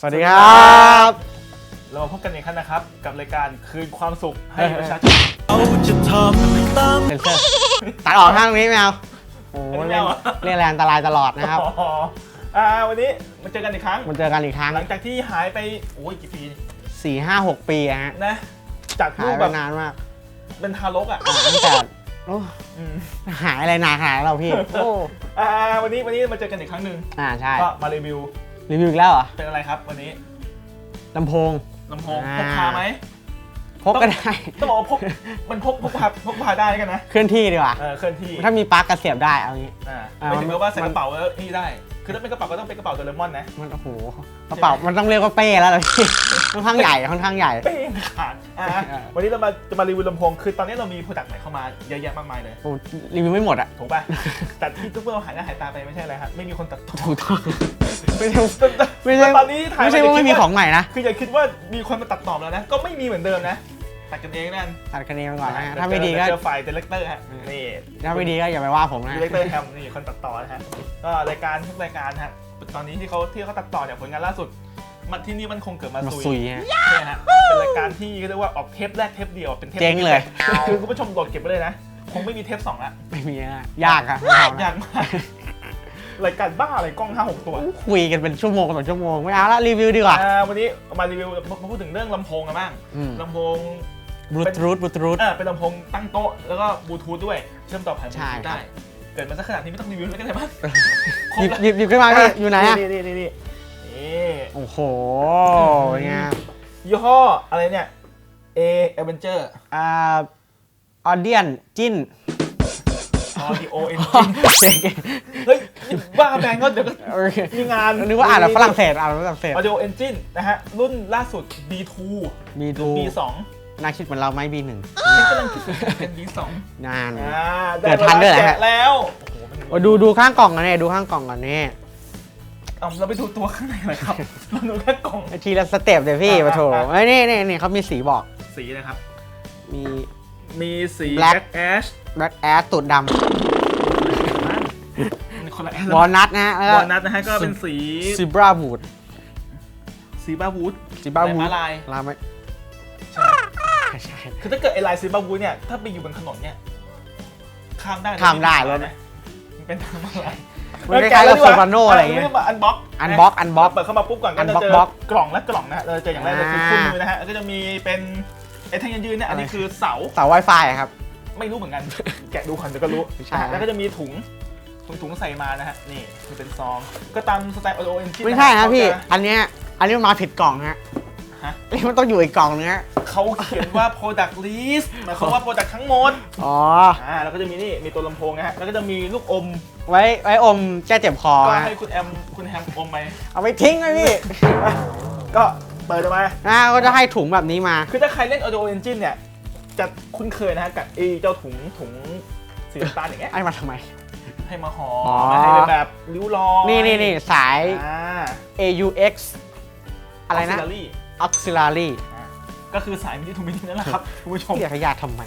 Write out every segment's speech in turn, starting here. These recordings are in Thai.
สวัสดีครับ เรามาพบกันอีกครั้งนะครับ กับรายการคืนความสุขให้เฮ้ยประชาชนเราจะทำตามเซนเซอร์ตัดออกข้างนี้ไม่เอาโอ้โหอันนี้ไม่เล่นเอาอะเล่นแรงอันตรายตลอดนะครับอ๋ออ่าวันนี้มาเจอกันอีกครั้ง มันเจอกันอีกครั้งหลังจากที่หายไปโอ้ยกี่ปี4 5 6ปีอะฮะนะจากหารูยปไปแบบนานมากเป็นทารกอะอ่าตั้งแต่โอ้อืมหายอะไรนานขนาดนั้นเราพี่โอ้อ่าวันนี้วันนี้มาเจอกันอีกครั้งหนึ่งอ่าใช่ก็มารีวิว รีวิวอีกแล้วเหรอเป็นอะไรครับวันนี้ลำโพงลำโพงอ่าพกพาไหมพกก็ได้ต้องบอกว่าพกมันพกพกพาพกพาได้กันนะเคลื่อนที่ดีกว่าเออเคลื่อนที่ถ้ามีปลั๊กกระเสียบได้เอางี้อ่าอ่าไม่ถึงมันกับว่าใส่มักนระเป๋าแล้วนี่ได้ คือถ้าเป็นกระเป๋าก็ต้องเป็นกระเป๋าโดเรมอนนะ มันโอ้โหกระเป๋ามันต้องเรียกว่าเป้แล้วล่ะพี่ค่อนข้างใหญ่ค่อนข้างใหญ่ เป้งขาดอะอ่าวันนี้เรามาจะมารีวิวลำโพง คือตอนนี้เรามีโปรดักต์ใหม่เข้ามาเยอะแยะมากมายเลย โอ้รีวิวไม่หมดอะถูกป่ะ แต่ที่ทุกคนเราหายหน้าหายตาไปไม่ใช่อะไรครับไม่มีคนตัดต่อถูกต้องไม่ใช่ไม่ใช่แต่ตอนนี้ถ่ายไม่ใช่ว่าไม่มีของใหม่นะ คืออย่าคิดว่ามีคนมาตัดต่อแล้วนะ ก็ไม่มีเหมือนเดิมนะ ตัดกันเองนั่นตัดคะแนนไปก่อนนะฮะถ้าไม่ดีก็เจอฝ่ายเดเลกเตอร์ฮะนี่ถ้าไม่ดีก็อย่าไปว่าผมนะดีเลกเตอร์แฮมนี่คนตัดต่อนะฮะก็รายการทุกรายการฮะตอนนี้ที่เขาที่เขาตัดต่อเนี่ยผลงานล่าสุดมันที่นี่มันคงเกิดมามาซุยซุยฮะเนี่ยฮะเป็นรายการที่เรียกว่าออกเทปแรกเทปเดียวเป็นเทปเจ๊งเลยคือคุณผู้ชมโหลดเก็บไปเลยนะคงไม่มีเทปสองละไม่มีอะยากอะไม่เอานะยากมากรายการบ้าอะไรกล้องห้าหกตัว คุยกันเป็นชั่วโมงต่อชั่วโมงไม่เอาละรีวิวดีกว่าอ่าวันนี้มารีวิวมาพูดถึงเรื่องลำโพงกันบ้างอืมลำโพง บลูทูธบลูทูธเออเป็นลำโพงตั้งโต๊ะแล้วก็บลูทูธด้วย เชื่อมต่อผ่านบลูใช่ทูธครับ ได้ เกิดมาสักขนาดนี้ไม่ต้องรีวิวแล้วกันเลยมั้งหยิบหยิบหยิบขึ้นมาพี่อยู่ไหนอะนี่นี่นี่นี่นี่โอ้โหเป็นไงยี่ห้ออะไรเนี่ย A Avenger อ่าออเดียนจิ้น Audio Engine เฮ้ยบ้าแบงก์ก็เดี๋ยวก็โอเคมีงานนึกว่าอ่านแบบฝรั่งเศสอ่านแบบฝรั่งเศส Audio Engine นะฮะ รุ่นล่าสุด B2 มีทู B2 น่าคิดเหมือนเราไหมบีหนึ่งฉันกำลังคิดเป็น B2 นาน อ่าเกิดทันด้วยเหรอฮะ แกะแล้วโอ้โหมันโอ้ดูดูข้างกล่องกันเนี่ยดูข้างกล่องกันเนี่ยเอาเราไปดูตัวข้างในหน่อยครับเราดูแค่กล่อง ทีละสเต็ปเลยพี่อะปะโถอะไอ้ยนี่นี่นี่เขามีสีบอก สีนะครับ มี มีสี Black Black Ash แบล็กแอสตูดดมันคนละแอชำวอลนัทนะฮะแล้ววอลนัทนะฮะก็เป็นสีซิบราบูดสีบาวูดซิบราบูดลายม้าลายลายไหมใช่ไหม ใช่ คือถ้าเกิดไอลายสีบาวูดเนี่ย ถ้าไปอยู่บนถนนเนี่ย ข้ามได้นะข้ามได้รถนะ มันเป็นทางมาลายมันคล้ายๆกับโซบาโนอะไรอย่างเงี้ยมาอันบ็อก Unbox Unbox เปิดเข้ามาปุ๊บก่อนก็จะ Unbox เจอ Box กล่องและกล่องนะฮะเราจะเจออย่างแรกเลยคืออ่าคู่มือนะฮะแล้วก็จะมีเป็นไอ้แท่งยืนๆเนี่ย อันนี้คือเสา เสา Wi-Fi อะครับ ไม่รู้เหมือนกัน แกะดูก่อนเดี๋ยวก็รู้ใช่นะฮะแล้วก็จะมีถุง ถุงถุงใส่มานะฮะ นี่คือเป็นซอง ก็ตามสไตล์ Audio Engine ไม่ใช่นะพี่เขาจะอันเนี้ยอันนี้มันมาผิดกล่องฮะ ฮะ นี่มันต้องอยู่อีกกล่องนึงฮะเขาเขียนว่า product list หมายความว่า product ทั้งหมด อ๋อ อ่าแล้วก็จะมีนี่ มีตัวลำโพงนะฮะ แล้วก็จะมีลูกอม ไว้ไว้อมแก้เจ็บคอก็ฮะให้คุณแอม คุณแฮมอมไป เอาไปทิ้งไว้พี่ ก็เปิดออกมา อ่าก็จะให้ถุงแบบนี้มา คือถ้าใครเล่น Audio Engine เนี่ย จะคุ้นเคยนะฮะกับไอ้เจ้าถุงถุงสีน้ำตาลอย่างเงี้ย ไอ้มาทำไม ให้มาห่ออ๋อมาให้เป็นแบบริ้วรอยนี่นี่นี่สาย อ่า AUX อะไรนะ Auxiliary Auxiliary อ่าก็คือสายมินิทูมินินั่นแหละครับคุณผู้ชมเรียกขยะทำไม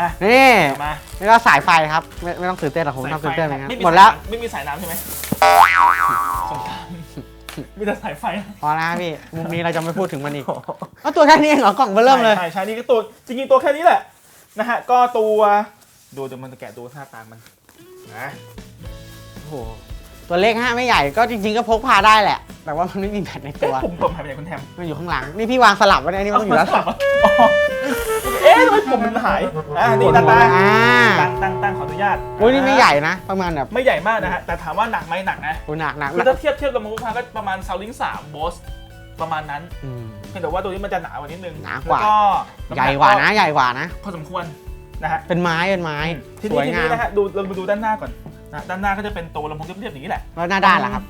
อะนี่มานี่ก็สายไฟครับไม่ไม่ต้องตื่นเต้นหรอกผมไม่ต้องตื่นเต้นเหมือนกันไหมดแล้วไม่มีสายน้ำใช่ไหมสงกรารมีแต่สายไฟพอแล้วพี่มุมนี้เราจะไม่พูดถึงมันอีกเอาตัวแค่นี้เองเหรอกล่องเบอร์เริ่มเลยใช่ใช่นี่ก็ตัวจริงๆตัวแค่นี้แหละนะฮะก็ตัวดูเดี๋ยวมันจะแกะดูหน้าตามันนะโอ้โห ตัวเล็กฮะไม่ใหญ่ก็จริง ๆ ก็พกพาได้แหละ แต่ว่ามันไม่มีแบตในตัวเอ๊ะปุ่มปุ่มหายไปไหนคุณแทมมันอยู่ข้างหลัง นี่พี่วางสลับไว้นะนี่มันต้องอยู่แล้วเามาสลับอะอ๋อเอ๊ะทำไมปุ่มมันหายอ่านี่ตาตาอ่าตั้งตั้งตั้งขออนุญาตโอ้ยนี่ไม่ใหญ่นะ ประมาณแบบไม่ใหญ่มากนะฮะแต่ถามว่าหนักไหมหนักนะโอ้หนักหนักคือถ้าเทียบเทียบกับมูฟพาก็ประมาณซาวลิงสามโบสประมาณนั้นอืม เพียงแต่ว่าตัวนี้มันจะหนากว่านิดนึงหนากว่า แล้ก็ใหญ่กว่านะใหญ่กว่านะ พอสมควรนะฮะเป็นไม้เป็นไม้ทีสนี้วยทีงานี้มนะฮะดูเรามาดูด้านหน้าก่อน นะด้านหน้าก็จะเป็นตัวลำโพงเรียบๆอย่างนี้แหละแล้วหน้าด้านล่ะครับ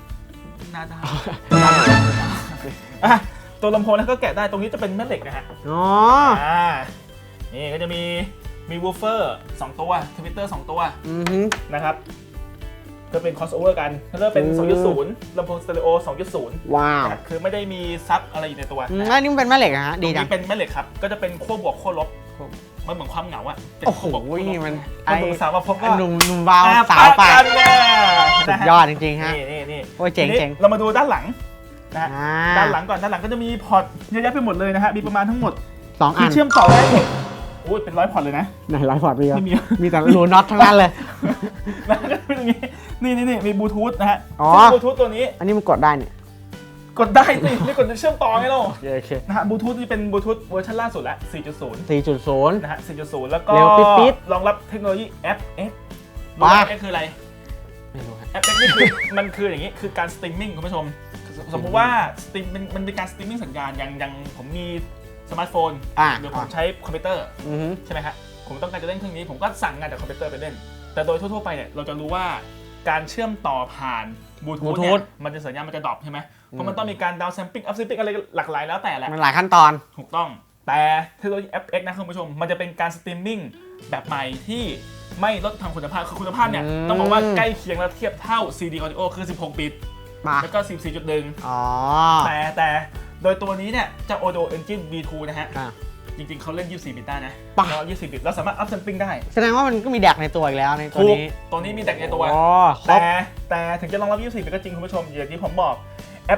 หน้าด้านอะตัวลำโพงนั้นก็แกะได้ตรงนี้จะเป็นแม่เหล็กนะฮะอ๋อ อ่านี่ก็จะมีมีวูฟเฟอร์สองตัวทวิตเตอร์สองตัวอือฮึ นะครับก็เป็น crossover กันแล้วก็เป็น อืม 2.0ลำโพงสเตอริโอ 2.0ว้าวนะคือไม่ได้มีซับอะไรอยู่ในตัวอืมนะอันนี้มันเป็นแม่เหล็กอะฮะ ตรดีงจัง นี้เป็นแม่เหล็กครับ ก็จะเป็นขั้วบวกขั้วลบครับ มันเหมือนความเหงาอะเป็นโอ้โหขั้วบวกขั้วลบมันคไอ้นหนุ่มสาวมาพบก็หนุ่มหนุ่มวาวอ่สาวปะปากกันเนี่ยสุนะดฮะยอดจริงๆฮะ นี่นี่นี่โอ้ยเจ๋งทีนี้เจ๋งเรามาดูด้านหลังนะฮะ อ่าด้านหลังก่อนด้านหลังก็จะมีพอร์ตเยอะแยะไปหมดเลยนะฮะ มีประมาณทั้งหมดสองอัที่นเชื่อมต่อได้หมดโอ้ยเป็นร้อยพอร์ตเลยนะ ไหนร้อยพอร์ตมีไม่มี มีแต่รูน็อตทั้งนั้นเลย แล้วก็เป็นอย่างนี้นี่นี่นี่มีบลูทูธนะฮะอ๋อ ซึ่งบลูทูธตัวนี้อันนี้มันกดได้เนี่ย กดได้สิไม่กดจะเชื่อมต่อไงเราโอเคโอเคนะฮะบลูทูธนี่เป็นบลูทูธเวอร์ชันล่าสุดแล้ว 4.0สี่จุดศูนย์นะฮะ 4.0 แล้วก็เร็วปิ๊ดรองรับเทคโนโลยี FX รู้ว้าว่า FX คืออะไร ไม่รู้ฮะ FX นี่คือ มันคืออย่างนี้คือการสตรีมมิ่งคุณผู้ชม สมมุติว่าสตรีมมันมันเป็นการสตรีมมิ่งสัญญาณอย่างอย่างผมมีสมาร์ทโฟนอ่า หรือผมใช้คอมพิวเตอร์ อือฮึ ใช่ไหมฮะ ผมต้องการจะเล่นเครื่องนี้ ผมก็สั่งงานจากคอมพิวเตอร์ไปเล่น แต่โดยทั่วๆไปเนี่ย เราจะรู้ว่า การเชื่อมต่อผ่านบลูทูธเนี่ยมันจะสัญญาณมันจะดรอปใช่ไหมเพราะมันต้องมีการดาวน์แซมปิ้งอัพแซมปิ้งอะไรหลากหลายแล้วแต่แหละ มันหลายขั้นตอน ถูกต้อง แต่เทคโนโลยี FX นะคุณผู้ชม มันจะเป็นการสตรีมมิ่งแบบใหม่ที่ไม่ลดทางคุณภาพ คือคุณภาพเนี่ย อืม ต้องบอกว่าใกล้เคียงและเทียบเท่า CD audio คือ 16 บิต มา แล้วก็ 14.1 อ๋อแต่แต่โดยตัวนี้เนี่ยจะ Audio Engine V2 นะฮะ อะ จริงๆเขาเล่น 24 บิตได้นะป่ะแล้ว24 บิตเราสามารถอัพแซมปิ้งได้แสดงว่ามันก็มีแดกในตัวอีกแล้วในตัวถูกนี้ตัวนี้มีแต่ในตัว อ๋อครบแต่แต่ถึงจะรองรับ 24 บิตก็จริงคุณผู้ชมอย่างที่ผมบอก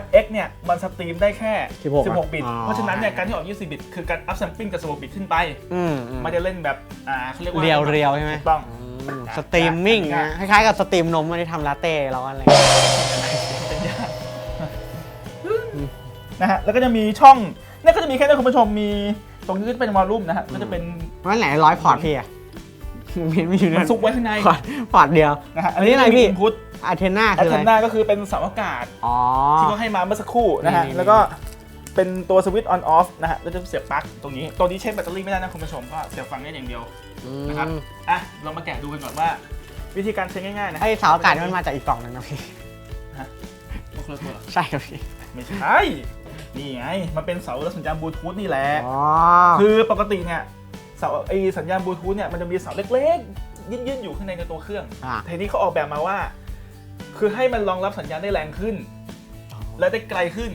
FX เนี่ยมันสตรีมได้แค่ 16 16 บิต อ๋อ เพราะฉะนั้นเนี่ยการที่ออก 24 บิต คือการอัพแซมปิ้งกับ16 บิตขึ้นไป อืมอืมมันจะเล่นแบบอ่าเขาเรียกว่าเรียวเรียวๆใช่ไหมถูกต้อง อืมสตรีมมิ่งนะคล้ายๆกับสตรีมนมไม่ได้ทำลาเต้เราอะไร เป็นยากนะฮะแล้วก็จะมีช่องเนี่ยก็จะมีแค่นี้คุณผู้ชมมี ตรงนี้ก็จะเป็นวอลลุ่มนะฮะก็จะเป็นว่าไหนร้อยพอร์ตพี่อะมันไม่อยู่มันั่นนซุกไว้ข้างในพอร์ตพอร์ตเดียว นะฮะอันนี้อะไรพี่ พุทอาเทน่าอัคือเทอะไรนนาก็คือเป็นเสาอากาศ อ๋อ ที่เขาให้มาเมื่อสักครู่นะฮะ นี่ๆๆ แล้วก็เป็นตัวสวิตช์ออนออฟนะฮะแล้วจะเสียบปลั๊กตรงนี้ ตัวนี้ใช้แบตเตอรี่ไม่ได้นะคุณผู้ชม ก็เสียบฟังได้อย่างเดียว อืนะครับมอะ เรามาแกะดูกันก่อนว่า วิธีการใช้ง่ายๆนะไอเสาอากาศนี่มันมาจากอีกกล่องหนึงนะพี่มันคนละตัวเหรอใช่ครับพี่ ไม่ใช่ นี่ไงมันเป็นเสาสัญญาณบลูทูธนี่แหละอ๋อคือปกติเนี่ยเสาไอสัญญาณบลูทูธเนี่ยมันจะมีเสาเล็กๆยื่นๆอยู่ข้างในในตัวเครื่องอะทีนี้เขาออกแบบมาว่า คือให้มันรองรับสัญญาณได้แรงขึ้น และได้ไกลขึ้น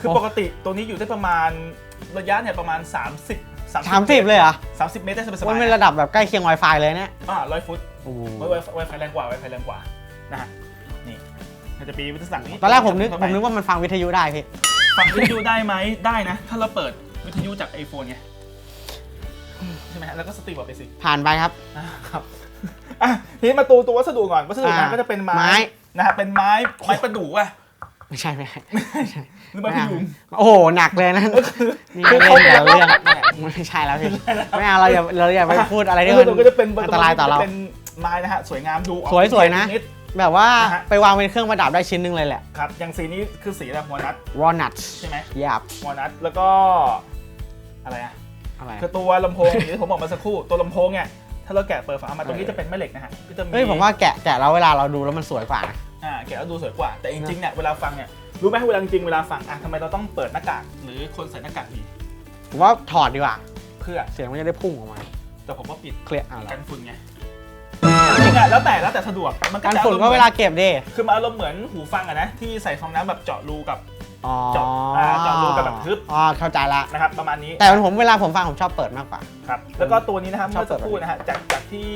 คือโอ้ปกติตัวนี้อยู่ได้ประมาณระยะเนี่ยประมาณ 30สามสิบเลยเหรอ30 เมตรได้สบายมันๆเป็นระดับแบบใกล้เคียง Wi-Fi เลยเนี่ยอ่าร้อยฟุตโอ้โหไวไฟไวไฟแรงกว่าไวไฟแรงกว่านะฮะนี่มันจะมีวิทยุสั่งนี้ตอนแรกผมนึกเข้าผไปมนึกว่ามันฟังวิทยุได้พี่ ฟังวิทยุได้ไหมได้นะ ถ้าเราเปิดวิทยุจาก iPhone ไงใช่ไหมฮะแล้วก็สตรีมออกไปสิผ่านไปครับ อ่าครับอะทีนี้มาตูตัววัสดุก่อนวัสดุนะอ่าก็จะเป็นไม้ไม้ นะฮะเป็นไม้ไม้ประดู่อะไม่ใช่ไม่ใช่หรือไม้พยุง โอ้โหหนักเลยนะนี่คือเล่เขานแต่เรื่องแหละไม่ใช่แล้วพี่ไม่เอาเราอย่าเราอย่าไปพูดอะไรที่วัมัสดุก็จะเป็นอันตรายต่อเราจะเป็นไม้นะฮะสวยงามดูออกสวยๆนะนิด แบบว่านะฮะ ไปวางเป็นเครื่องประดับได้ชิ้นหนึงเลยแหละ ครับอย่างสีนี้คือสีอะไรหัวนัท walnut ใช่ไหมยับหัวนัทแล้วก็อะไรอะอะไร คือตัวลำโพง อย่างที่ผมบอกมาสักครู่ตัวลำโพงเนี่ยถ้าเราแกะเปิดฝามาตรงนี้จะเป็นแม่เหล็กนะฮะก็จะมีเฮ้ยผมว่าแกะแกะแล้วเวลาเราดูแล้วมันสวยกว่านะ อ่าแกะแล้วดูสวยกว่า แต่จริงๆเนี่ยเวลาฟังเนี่ยรู้ไหมเวลาจริงๆเวลาฟังอะทำไมเราต้องเปิดหน้ากากหรือคนใส่หน้ากากดีผมว่าถอดดีกว่า เพื่อเสียงมันจะได้พุ่งออกมาแต่ผมว่าปิดเคลียร์อะเหรอกันฝุ่นไงจ ริงๆอะแล้วแต่แล้วแต่สะดวกมันการจะฝุ่นก็เวลาเก็บดิ คือมันอารมณ์เหมือนหูฟังอะนะที่ใส่ฟองน้ำแบบเจาะรูกับ อ๋อเจาะอ่าเจาะรูกับแบบทึบ อ๋อเข้าใจละ นะครับประมาณนี้แต่ผมเวลาผมฟังผมชอบเปิดมากกว่า ครับแล้วก็ตัวนี้นะครับชอบเมื่อสักครู่นะฮะจากจากที่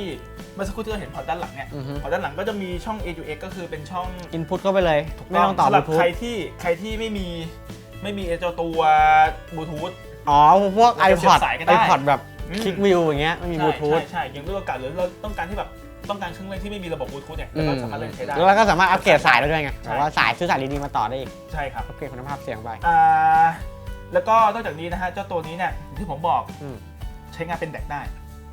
เมื่อสักครู่ที่เราเห็นพอร์ตด้านหลังเนี่ยอือฮึ พอร์ตด้านหลังก็จะมีช่อง AUX ก็คือเป็นช่องอินพุตเข้าไปเลย ไม่ต้องต่อบสำหลูรับทูธใครที่ใครที่ไม่มีไม่มีไอ้เจ้าตัวบลูทูธ อ๋อพวก เราจะเสียบ iPod สายก็ได้ iPod แบบอืมคลิกวิวอย่างเงี้ยไม่มีบลูทูธ ใช่ใช่ใช่อย่างเรื่องอากาศหรือเราต้องการที่แบบ ต้องการเครื่องเล่นที่ไม่มีระบบบลูทูธเนี่ยเราก็สามารถเล่นใช้ได้แล้วก็สามารถอัปเกรดสายได้ด้วยไงใช่แต่ว่าสายซื้อสายดีๆมาต่อได้อีกใช่ครับอัปเกรดคุณภาพเสียงไปอ่าแล้วก็นอกจากนี้นะฮะเจ้าตัวนี้เนี่ยอย่างที่ผมบอกอืมใช้งานเป็นแดกได้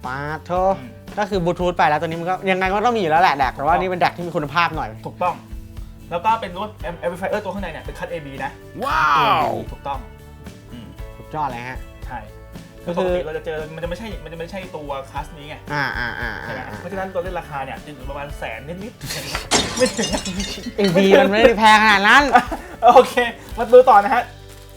ปาโทอืมก็คือบลูทูธไปแล้วตัวนี้มันก็ยังไงก็ต้องมีอยู่แล้วแหละแดกแต่ว่านี่เป็นแดกที่มีคุณภาพหน่อยถูกต้อง แล้วก็เป็นรูป amplifier ตัวข้างในเนี่ยเป็นคัด AB นะว้าวถูกต้องอืมสุดยอดเลยฮะใช่ ก็คือคือปกติเราจะเจอมันจะไม่ใช่มันจะไม่ใช่ตัวคลาสนี้ไงอ่าอ่าอ่าใช่ไหมอ่าเพราะฉะนั้นตัวเล่นราคาเนี่ยจะอยู่ประมาณแสนนิดๆไม่ถึงเอ็มบีมันไม่ได้แพงขนาดนั้นโอเค มาดูต่อนะฮะ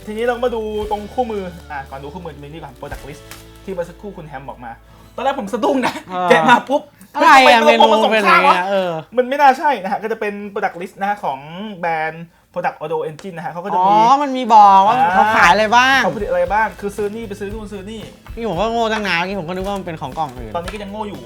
ทีนี้เรามาดูตรงคู่มืออะก่อนดูคู่มือมีนี่ก่อน product list ที่เมื่อสักครู่คุณแฮมบอกมา ตอนแรกผมสะดุ้งนะเออแกะมาปุ๊บอะไรอะเมฮ้ยนูทำไตัวเป็นส่งอะไรข้างวะอะเออ มันไม่น่าใช่นะฮะ ก็จะเป็น product list นะฮะของแบรนด์ product audio engine นะฮะเขาก็จะอ๋อ มี มันมีบอกว่าอ่า เขาขายอะไรบ้าง เขาผลิตอะไรบ้าง คือซื้อนี่ไปซื้อนู่นซื้อนี่พี่ผมก็โง่ตั้งนานเมื่อกี้ผมก็นึกว่ามันเป็นของกล่องอื่นตอนนี้ก็ยังโง่อยู่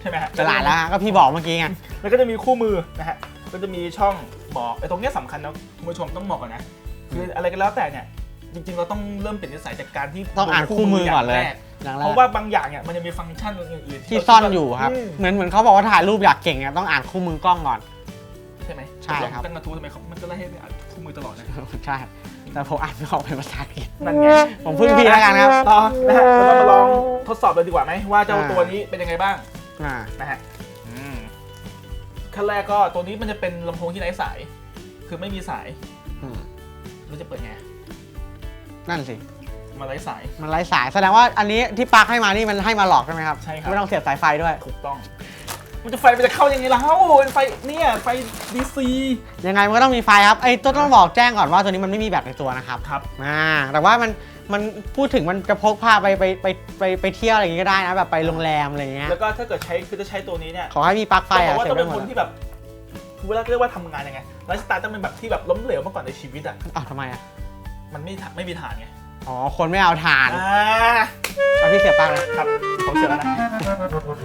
ใช่ไหมฮะฉลาดแล้วฮะก็พี่บอกเมื่อกี้ไง แล้วก็จะมีคู่มือนะฮะ ก็จะมีช่องบอกไอ้ตรงเนี้ยสำคัญนะคุณผู้ชมต้องบอกก่อนนะ คืออะไรก็แล้วแต่เนี่ย จริงๆ เราต้องเริ่มเปลี่ยนนิสัยจากการที่ต้องอ่านคู่มือก่อนเลยางแรอย่างแรเพกราะว่าบางอย่างเนี่ยมันจะมีฟังก์ชันอื่นๆที่เราซ่อนคิดว่าอยู่ครับ ม เหมือนเหมือนเขาบอกว่าถ่ายรูปอยากเก่งอะต้องอ่านคู่มือกล้องก่อน ใช่ไหมใช่ครับ ตั้งกระทู้ทำไมเขามันก็ไล่ให้ไปอ่านคู่มือตลอดนะ ใช่ แต่ผมอ่านไม่ออกเป็นภาษาอังกฤษนั่นไง ผมพึ่งพี่แล้วกันครับ ต่อนะฮะเรามาลองทดสอบเลยดีกว่าไหมว่าเจ้าอ่าตัวนี้เป็นยังไงบ้างอ่า นะฮะขั้นแรกก็ตัวนี้มันจะเป็นลำโพงที่ไร้สาย คือไม่มีสายอืมเราจะเปิดไงนั่นสิ มาไร้สาย มันไร้สาย แสดงว่าอันนี้ที่ปลั๊กให้มานี่มันให้มาหลอกใช่ไหมครับ ใช่ครับ ไม่ต้องเสียบสายไฟด้วย ถูกต้อง มันจะไฟมันจะเข้ายังไงล่ะเฮ้าเป็นไฟเนี่ยไฟดีซียังไงมันก็ต้องมีไฟครับไอ้ต้องต้องบอกแจ้งก่อนว่าตัวนี้มันไม่มีแบตในตัวนะครับครับอ่าแต่ว่ามันมันพูดถึงมันจะพกพาไปไปไปไปไปเที่ยวอะไรอย่างงี้ก็ได้นะแบบไปโรงแรมอะไรอย่างเงี้ยแล้วก็ถ้าเกิดใช้คือจะใช้ตัวนี้เนี่ยขอให้มีปลั๊กไฟต้องบออะกว่าเสียต้อบงไปเป็นหมคดนที่แบบเวลาเรียกว่าทำงานยังไงไลฟ์สไตล์ต้องเป็นแบบที่แบบล้มเหลวมาก่อนในชีวิตอะอ้าวทำไมอะมันไม่ไม่มีฐานไงอ๋อคนไม่เอาถ่านอ่าเอาพี่เสียบปลั๊กเลย ครับผมเชื่อแล้วนะ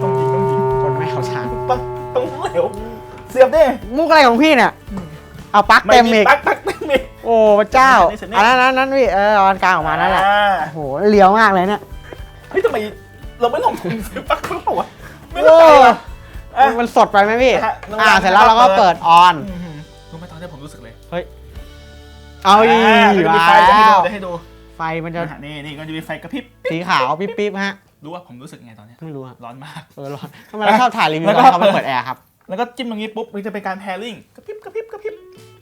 ต้องยิงต้องยิงคน ไม่เอาถ่านต้องต้องเหลวเสียบดิมุกอะไรของพี่เนี่ย เอาปลั๊กไม่เต็มมีอีกปลั๊กปลั๊กเต็มอีก โอ้พระเจ้าเสร็จนี่อันนั้นนั้นนั้นพี่เออเอาอันกลางออกมานั่นแหละอ่าโอ้โหเลี้ยวมากเลยเนี่ยเฮ้ยทำไมเราไม่ลองซื้อปลั๊กเขาเปล่าวะไม่โอ้เข้าใจว่ะอะมันสดไปไหมพี่ฮะอ่า เสร็จแล้วเราก็เปิดออน อื้อหือรู้ไหมตอนนี้ผมรู้สึกเลยเอาอีอ่ามันจะมีไฟมาจะให้แล้ดูวจะให้ดูไฟมันจะนะฮะนี่นี่ก็จะมีไฟกระพริบ สีขาวปิ๊บปิ๊บฮะ รู้ว่าผมรู้สึกไงตอนเนี้ยไม่รู้อะร้อนมาก เออร้อนทำไมเราชอบถ่ายรีวิวแล้วตก็ อนเขาไม่เปิดแอร์ครับแล้วก็จิ้มตรงนี้ปุ๊บมันจะเป็นการแพริ่งกระพริบกระพริบกระพริบ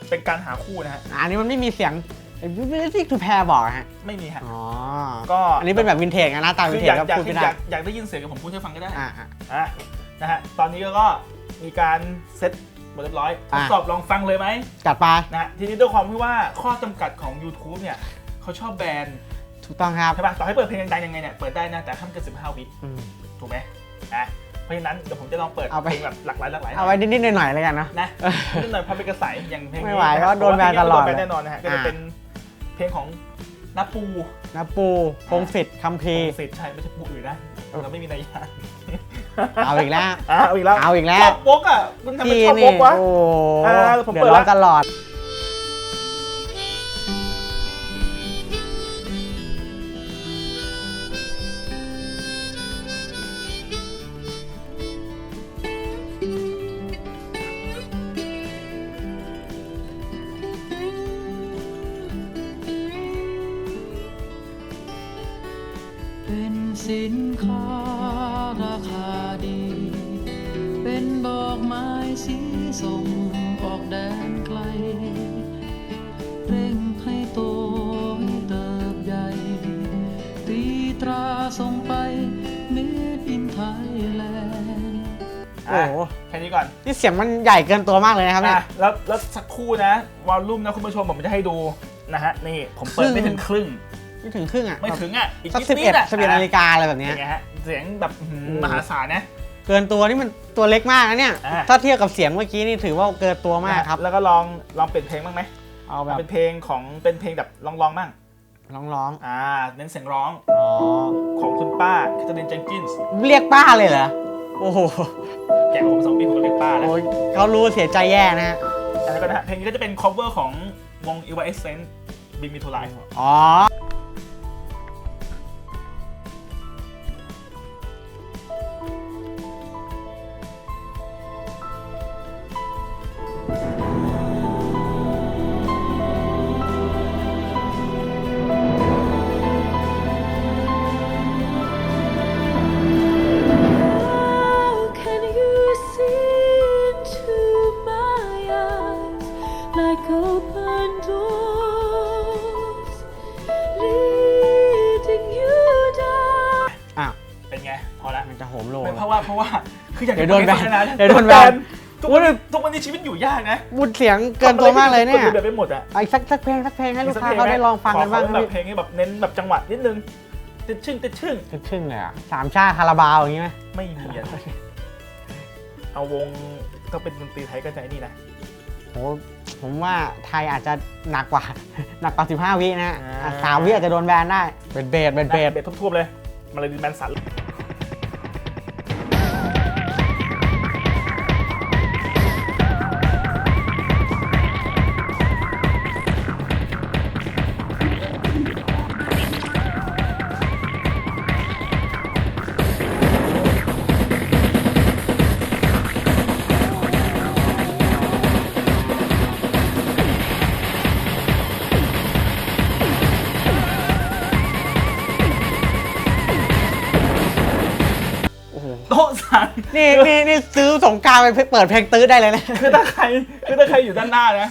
เป็นการหาคู่นะฮะอะอันนี้มันไม่มีเสียงไม่ได้ที่ทูแพรบอกอะฮะไม่มีฮะอ๋อก็อันนี้เป็นแบบวินเทจนะหน้าตาวิคืนอเทอจยากก็อยากพูดไม่อได้ยากอยากได้ยินเสียงกับผมพูดให้ฟังก็ได้อ่าอะ อะนะฮะตอนนี้ก็มีการเซ็ตหมดเรียบร้อยทอะ ดสอบลองฟังเลยไหมจัดไปนะฮะทีนี้ด้วยความที่ว่าข้อจำกัดของ YouTube เนี่ยเขาชอบแบน ถูกต้องครับ ใช่ป่ะต่อให้เปิดเพลงดังๆยังไงเนี่ยเปิดได้นะแต่ห้ามเกิน15 วิอืมถูกไหมอะเพราะฉะนั้นเดี๋ยวผมจะลองเปิดเอาไปเพลงแบบหลากหลายหลากหลายเอาไว้นิดๆหน่อยๆเลยกันนะ นะนิดหน่อยพอเป็นกระใสอย่างเพลงนี้ไม่ไหวนะเพราะโดนแบนตลอด โดนแบนแน่นอนนะฮะก็จะอะเป็นเพลงของนับปูนะปูพงศิษฐ์คัมภีร์สิทธิ์ชัยไม่ใช่ปูอื่นนะเราไม่มีนัยยะเอาอีกแล้ว อะเอาอีกแล้วเอาอีกแล้วชอบวกอะมึงทำไมพี่ชอบวนี่กวะ โอ้อ่าผมเดือเปิดดร้ละอนตลอด ตีตราส่งไป Made in Thailand โอ้โห แค่นี้ก่อนนี่เสียงมันใหญ่เกินตัวมากเลยนะครับเนี่ยอะแล้วแล้วสักครู่นะวอลลุ่มนะคุณผู้ชมผมจะให้ดูนะฮะนี่ผมเปิดไม่ถึงครึ่ง ไม่ถึงครึ่งอะไม่ถึงอะอีกสักนิดสิบนิเอ็ดดอะสิบเอ็ดนาฬิกาอะไรแบบเนี้ย อย่างเงี้ยฮะเสียงแบบอื้อหือโอ้มหาศาลนะ เกินตัวนี่มันตัวเล็กมากนะเนี่ย อะ ถ้าเทียบกับเสียงเมื่อกี้นี่ถือว่าเกินตัวมากครับ แล้วก็ลองลองเปลี่ยนเพลงบ้างไหมเอาแบบ เป็นเพลงของเป็นเพลงแบบร้องร้องๆบ้าง ร้องอ่าเน้นเสียงร้องๆอ๋อของคุณป้าแคทเธอรีนเจนกินส์เรียกป้าเลยเหรอ โอ้โหแก่กว่าผมสองปีผมก็เรียกป้าแล้วโอ้ยเขารู้เสียใจแย่นะฮะแล้วก็นะฮะเพลงนี้ก็จะเป็น cover ของวง e v a e s c e n c e บิมิโทไลอ๋อ ดี๋ยวโดนแบนฟังะเดี๋ยวโดนแบนทุกวันนี้ทุกวันนี้ชีวิตอยู่ยากนะบุญเสียงเกินตัวมากเลยเนี่ยทำอะไรไม่ถูกกดแบบไปหมดอะไอ้สักสักเพลงสักเพลงให้ลูกค้าเขาได้ลองฟังกันบ้างขอนะแบบพี่เพลงที่แบบเน้นแบบจังหวะนิดนึงติดชึ่งติดชึ่งครึ่งๆเลยอะสามชาติคาราบาวอย่างงี้ไหมไม่มีอะเอาวงก็เป็นดนตรีไทยก็ใจนี่นะโหผมว่าไทยอาจจะหนักกว่าหนักกว่า15วินะฮะอ่าอะสามวิอาจจะโดนแบนได้เป็นเบสเป็นนะเบสเบ็ดทุบๆเลยมาเลยดินแมนสัน นี่นี่นี่ซื้อสงกรารไปเปิดเพลงตื้อได้เลยนะคือถ้าใครคือถ้าใครอยู่ด้านหน้านะ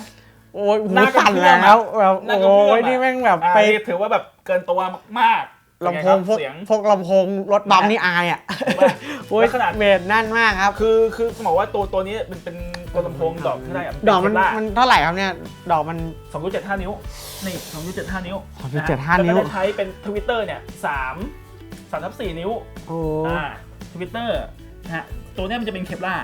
โอ้ยหูหน้ากระสั่นเพื่อมแล้วแบบหน้ากระเพื่อมโอ้ยอะนี่แม่งแบบอ่าไปนี่ถือว่าแบบเกินตัวมากๆลำโพงพเป็นวกไครับเสียง พวกลำโพงรถบัมป์นี่อายอะว่าโอ้ยแล้วขนาด เบสแน่นมากครับ คือคือต้องบอกว่าตัวตัวนี้เป็นเป็นตัวลำโพงดอกที่ได้ะดอกมันเป็มันเท่าไหร่ครับเนี่ย ดอกมัน สองจุดเจ็ดห้านิ้ว นี่สองจุดเจ็ดห้านิ้ว2.75นิ้ว แล้วก็ได้ใช้เป็นทวิตเตอร์เนี่ยสามสามทับสี่นิ้วโอ้อ่าทวิตเตอร์ นะฮะตัวเนี้ยมันจะเป็นเคปล่า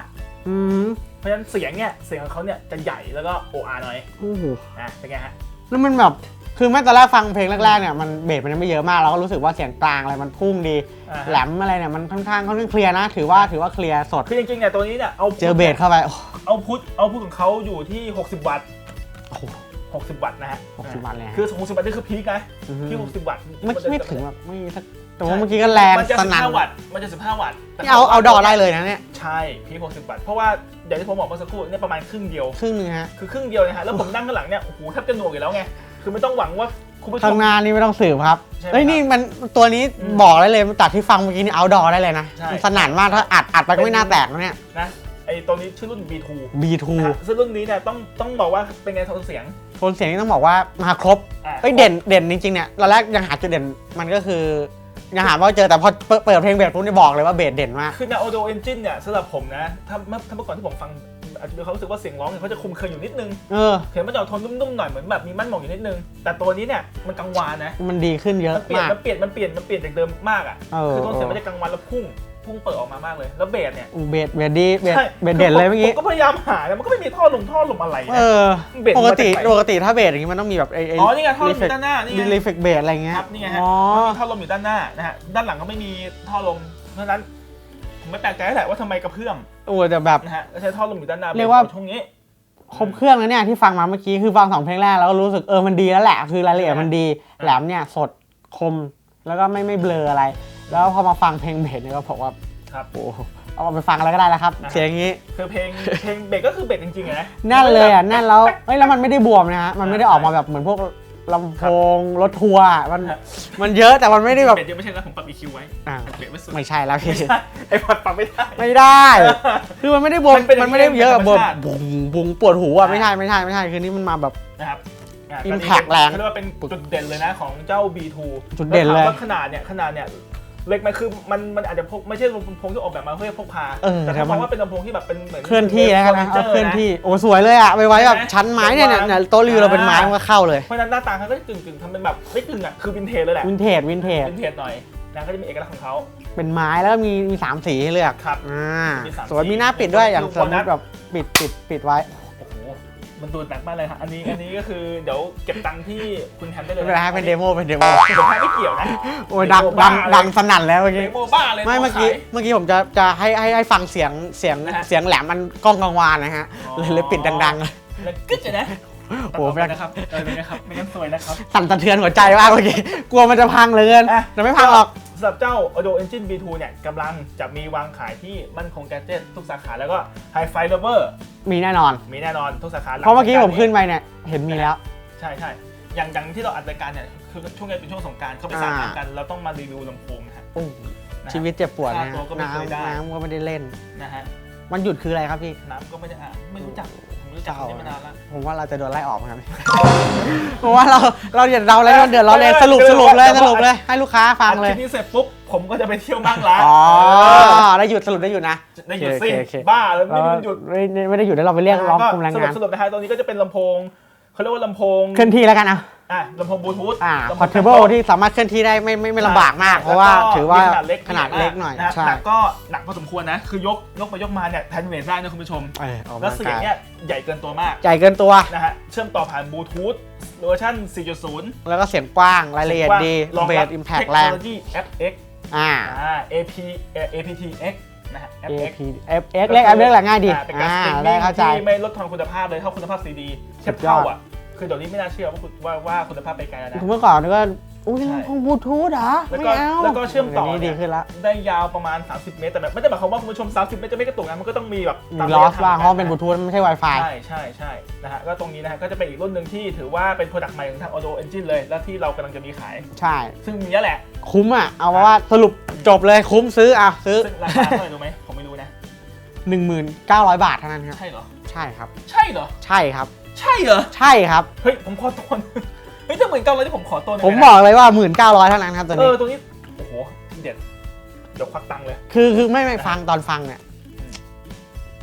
อืมเพราะฉะนั้นเสียงเนี่ยเสียงของเขาเนี่ยจะใหญ่แล้วก็โออาร์หน่อยโอ้โหนะเป็นไงฮะแล้วมันแบบคือแม่ตอนแรกฟังเพลงแรกๆเนี่ยมันเบสมันยังไม่เยอะมากเราก็รู้สึกว่าเสียงกลางอะไรมันพุ่งดี อ่าแหลมอะไรเนี่ยมันค่อนข้างค่อนข้างเคลียร์นะ ถือว่าถือว่าเคลียร์สด คือจริงๆเนี่ยตัวนี้เนี่ยเอาเจอเบสเข้าไปโอ้เอาพุทเอาพุทของเขาอยู่ที่ 60 วัตต์โห60 วัตต์นะฮะ60วัตต์เลยฮะคือ60วัตต์นี่คือพีคนะอือฮึที่60วัตต์ไม่นจะไม่ถึงแบบไม่สัก แต่ว่าเมื่อกี้ก็แรงมันจะสนั่น15วัตต์มันจะ15วัตต์แต่นี่เอาเอาดอได้เลยนะเนี่ยใช่พีค60วัตต์เพราะว่าอย่างที่ผมบอกเมื่อสักครู่เนี่ยประมาณครึ่งเดียว ครึ่งนึงฮะ คือครึ่งเดียวนะฮะแล้วผมนั่งข้างหลังเนี่ยโอ้โหแทบจะหน่วงอยู่แล้วไงคือไม่ต้องหวังว่าคุณผู้ชข้าม งหน้านี่ไม่ต้องสืบครับใช่ไหมเฮ้ยครับนี่มันตัวนี้อืมบอกได้เลยจากที่ฟังเมื่อกี้นี่เอาดอได้เลยนะใช่ มันสนั่นมากถ้าอัดอัดไปก็ไม่น่าแตกนะเนี่ย นะไอตัวนี้ชื่อรุ่น B2 B2 นะฮะซึ่งรุ่นนี้เนี่ยต้องต้องบอกว่าเป็นไงโทนเสียงโทนเสียงนี่ต้องบอกว่ามาครบ อะเอ้ยเด่นเด่นจริงๆเนี่ยตอนแรกยังหาจุดเด่นมันก็คือ ยังหาไม่เจอแต่พอเปิดเปิดเพลงเบสปุ๊บนี่บอกเลยว่าเบสเด่นมาก คือใน Audio Engine เนี่ยสำหรับผมนะ ถ้าเมื่อถ้าเมื่อก่อนที่ผมฟังอาจจะมีความรู้สึกว่าเสียงร้องเนี่ยเขาจะคุมเครืออยู่นิดนึงเออเสียงมันจะออกโทนนุ่มๆหน่อยเหมือนแบบมีมั่นหมองอยู่นิดนึง แต่ตัวนี้เนี่ยมันกังวานนะ มันดีขึ้นเยอะมันเปลี่ยนมาก มันเปลี่ยนมันเปลี่ยนมันเปลี่ยนจากเดิมมากอะ เออ คือโทนเสียงมันจะกังวานแล้วพุ่ง พุ่งเปิดออกมามากเลย แล้วเบสเนี่ยอูเบสเบสดีเบสใช่เบสเด่นเลยเมื่อกี้ ผมก็พยายามหาแล้วมันก็ไม่มีท่อลมท่อลมอะไรเอนะอเบสปกติมาจากไหนปกติถ้าเบสอย่างงี้มันต้องมีแบบไอ้อ๋อนี่ไงท่อลมอยู่ด้านหน้านี่ไง รีเฟกเบสอะไรเงี้ยครับนี่ไงฮะอ๋อ มันมีท่อลมอยู่ด้านหน้านะฮะด้านหลังก็ไม่มีท่อลมเพราะฉะนั้นผมไม่แปลกใจแหละว่าทำไมกระเพื่อมโอ้แต่แบบ นะฮะแล้วใช้ท่อลมอยู่ด้านหน้าเรียกว่าบสช่วงนี้ ครบเครื่องแล้วเนี่ยที่ฟังมาเมื่อกี้คือฟังสองเพลงแรกแล้วก็รู้สึกเออมันดีแล้วแหละคือรายละเอียดมันดี แหลมเนี่ยสดคมแล้วก็ไม่ไม่เบลออะไร แล้วพอมาฟังเพลงเบสเนี่ยก็บอกว่าครับ โอ้โหเอาไปฟังอะไรก็ได้แล้วครับ นะเสียงอย่างนี้ คือเพลงเพลงเบสก็คือเบสจริงๆอะนะ แน่นเลยอะแน่นแล้วเอ้ยแล้วมันไม่ได้บวมนะฮะมันไม่ได้ออกมาแบบเหมือนพวกลำโพงรถทัวร์อะมันครับ มันเยอะแต่มันไม่ได้แบบ เบสยังไม่ใช่นะผมปรับ EQ ไว้อ่า เบสไม่สุดไม่ใช่แล้วพี่ไม่ใช่ไอ้ปรับปรับไม่ได้ ไม่ได้ คือมันไม่ได้บวมมันเป็นอย่างนี้มันไม่ได้เยอะแบบบวมธรรมชาติ บุงบุงปวดหูอะไม่ใช่ไม่ใช่ไม่ใช่คือนี่มันมาแบบ นะครับอะ Impact แรงเขาเรียกว่าเป็นจุดเด่นเลยนะของเจ้า B2 จุดเด่นเลยแวถามว่าขนาดเนี่ยขนาดเนี่ย เล็กไหมคือมันมันอาจจะพกไม่ใช่ลำโพงที่ออกแบบมาเพื่อพกพาเออแต่แต่ถ้ามมัองน ว่าเป็นลำโพงที่แบบเป็นเหมือนเคลื่อนที่แล้วกันนะฟเอาร์เคลื่อนที่ โอ้สวยเลยอะไปไว้แบบชั้นไม้เนี่ยเนี่ยเนี่ยโต๊ะรีวิวเราเป็นไม้มันก็เข้าเลยเพราะฉะนั้นหน้าตาเขาก็กึ่งกึ่งๆทำเป็นแบบไม่กึ่งอะคือวินเทจเลยแหละวินเทจวินเทจวินเทจหน่อยนะก็จะมีเอกลักษณ์ของเขาเป็นไม้แล้วก็มีมีสามสีให้เลือกครับ อ่ามีสามสวยสีมีหน้าปิดด้วยมีอย่างลูกสมมโบนัสติแบบปิดปิดปิดไว้โอ้โห มันดูหนักมากเลยครับอันนี้อันนี้ก็คือเดี๋ยวเก็บตังค์ที่คุณแฮมได้เลยไม่เป็นไรให้เป็นเดโมเป็นเดโมเดี๋ยวแฮมไม่เกี่ยวนะโอ้ยดังดังดังสนั่นแล้วเมื่อเดกี้โมบ้าเลยไม่เมื่อกี้เมื่อกี้ผมจะจะให้ให้ให้ฟังเสียงเสียงนะฮะเสียงแหลมมันกล้องกังวานนะฮะอ๋อเลยเลยปิดดังๆเลยแล้วกึ๊ดเลยนะโอ้โหตัดต่ไปนะครับเออเป็นไงครับไม่งั้นสวยนะครับสั่นสะเทือนหัวใจมากเมื่อกี้กลัวมันจะพังเหลยเกินอะแต่ไม่พังหรอก สำหรับเจ้า Audio Engine B2 เนี่ยกำลังจะมีวางขายที่มั่นคงแกจ e t ทุกสาขาแล้วก็ Hi-Fi Lover มีแน่นอน มีแน่นอนทุกสาขาหลังเพราะเมื่อกี้สงผมขึ้นไปเนี่ยเห็นมีแล้ว ใช่ใช่อย่างอย่างที่เราอัดรายการเนี่ยคือช่วงนี้เป็นช่วงสงกรารเขาไปสร้างอ่างานกันเราต้องมารีวิวลำโพงนะฮะ โอ้นะฮะชีวิตเจ็บปวดนะค่าตัวก็ไม่เคยได้น้ำน้ำก็ไม่ได้เล่น นะฮะมันหยุดคืออะไรครับพี่ น้ำก็ไม่ได้อ่านไม่รู้จักผม รู้จักคนนี้มานานแล้วผมว่าเราจะโดนไล่ออกนะครับเพราะว่าเราเราอย่าเราอะไรมันเดือดร้อนเลยสรุปสรุปเลยสรุปเลย ให้ลูกค้าฟังเลย อัดคลิปนี้เสร็จปุ๊บผมก็จะไปเที่ยวบ้างละอ๋อได้หยุดสรุปได้หยุดนะได้หยุดสิโอเคโอเคบ้าแล้วไม่ได้หยุดไม่ไม่ไม่ได้หยุดแล้วเราไปเรียกร้องกลุ่มแรงสรุงาปนสรุปนะฮะตรงนี้ก็จะเป็นลำโพง เขาเรียกว่าลำโพงเคลื่อนที่แล้วกันเอาอะลำโพงบลูทูธอ่าลำโพง portable ที่สามารถเคลื่อนที่ได้ไม่ไม่ไม่ลำบากมาก เพราะว่าถือว่าขนาดเล็กหน่อยะใช่หนักก็หนักพอสมควรนะ คือยกยกไปยกมาเนี่ยแทนเวทได้นะคุณผู้ชม เออออกแล้วกำลังเสียงกายเนี่ยใหญ่เกินตัวมากใหญ่เกินตัว นะฮะเชื่อมต่อผ่านบลูทูธเวอร์ชัน4.0 แล้วก็เสียงกว้างรายละเอียดดีรองเบรับสอิมแพคเทคแรโนงโลยี FX อ่า อ่า AP เอ่อ aptX นะฮะ FX AP F X เล็ก F เล็กแหละง่ายดีอ่าเป็นการอ่าสตรีมได้มิ่งเข้าใจ ที่ไม่ลดทอนคุณภาพเลยเท่าคุณภาพ CD เทียบสุดยอเท่าดอะ คือเดี๋ยวนี้ไม่น่าเชื่อว่าคุณว่าว่าคุณภาพไปไกลแล้วนะเมื่อก่อนนี่ก็ อุ้ยใช่ ของบลูทูธเหรอ แล้วไม่ก็เอาแล้วก็เชื่อมต่อดี๋ยวนี้ดีเนี่ยขึ้นแล้วได้ยาวประมาณ 30 เมตร แต่แบบไม่ได้หมายความว่าคุณผู้ชม 30 เมตรจะไม่กระตุกนะมันก็ต้องมีแบบมีตามลอสยะทบ้างเพราะมันเป็นะบลูทูธไม่ใช่ Wi-Fi ใช่ใช่ใช่นะฮะก็ตรงนี้นะฮะก็จะเป็นอีกรุ่นหนึ่งที่ถือว่าเป็นโปรดักต์ใหม่ของทาง Audio Engine เลย และที่เรากำลังจะมีขาย ใช่ ซึ่งมีแล้วแหละ คุ้มอะ เอาว่าสรุปจบเลยคุ้มซื้ออะซื้อ ซึ่งราคาเท่าไหร่รู้ไหมผมไม่รู้นะ 19,000 บาทเท่านั้นครับ ใช่เหรอ ใช่ครับ ใช่เหรอ ใช่ครับ ใช่เหรอ ใช่ครับ เฮ้ย ผมขอตัวหนึ่ง เฮ้ยถ้าเหมือนเกันเลยที่ผมขอตัวหนึงผมนะบอกเลยว่า 19,000เท่านั้นครับตัวเอนี้ อตัวนี้โอ้โหทีเด็ดเดี๋ยวควักตังค์เลย คือคือไม่ไม่ฟังตอนฟังเนี่ย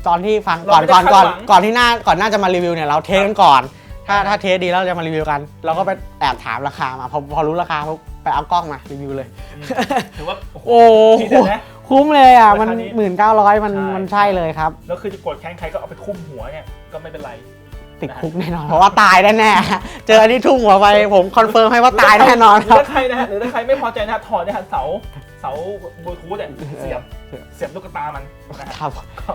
ตอนที่ฟังเราก่อนไม่ได้ก่อนก่อนคาดหวัง ก่อนที่หน้าก่อนหน้าจะมารีวิวเนี่ยเราเทสกันก่อน ถ้าถ้าเทสดีแล้วเราจะมารีวิวกัน เราก็ไปแอบถามราคามาพอพอรู้ราคาปุ๊บไปเอากล้องมารีวิวเลย ถือว่าโอ้โห โอ้ทีเด็ดนะ คุ้มเลยอะ มันราคานี้หมื่นเก้าร้อยมันใช่ มันใช่เลยครับ แล้วคือจะโกรธแค้นใครก็เอาไปทุ่มหัวเนี่ยก็ไม่เป็นไร ติดคุกแน่นอน เพราะว่าตายแน่ๆเจออันนี้ทุ่มหัวไปผมคอนเฟิร์มให้ว่าตายแน่นอนหครืรัอบถ้าใครนะฮะหรือถ้าใครไม่พอใจนะฮะถอดเนี่ยฮะเสาเสาบลูทูธเนี่ยเสียบเสียบลูกตามันนะฮะครับก็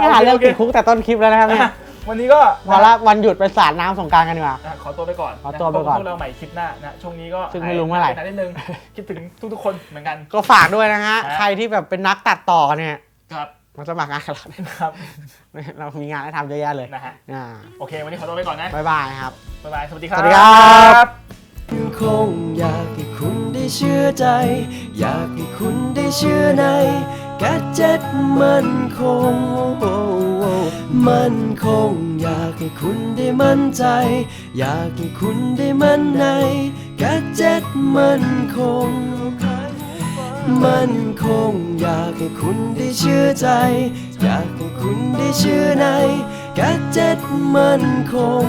นี่หาเรื่องติดคุกแต่ต้นคลิปแล้วนะครับเนี่ยอะวันนี้ก็พอละวันหยุดไปสาดน้ำสงกรารกันดีกว่าอะขอตัวไปก่อนขอตัวไปก่อนพบเราใหม่คลิปหน้านะช่วงนี้ก็ซึ่งไม่รู้เมื่อไหร่ ปนิดนึงคิดถึงทุกๆคนเหมือนกัน ก็ฝากด้วยนะฮะฮะใครที่แบบเป็นนักตัดต่อเนี่ย ครับ มาสมัครงานกับเราครับ เรามีงานให้ทำเยอะแยะเลยนะฮะอ่าโอเค วันนี้ขอตัวไปก่อนนะบ๊ายบายครับ บ๊ายบาย สวัสดีครับ สวัสดีครับคงอยากให้คุณได้เชื่อใจ อยากให้คุณได้เชื่อในกาเจ็ตมันคงมันคง อยากให้คุณได้มั่นใจ อยากให้คุณได้มั่นในกาเจ็ตมันคง มันคงอยากให้คุณได้เชื่อใจ อยากให้คุณได้เชื่อในกาเจ็ดมันคง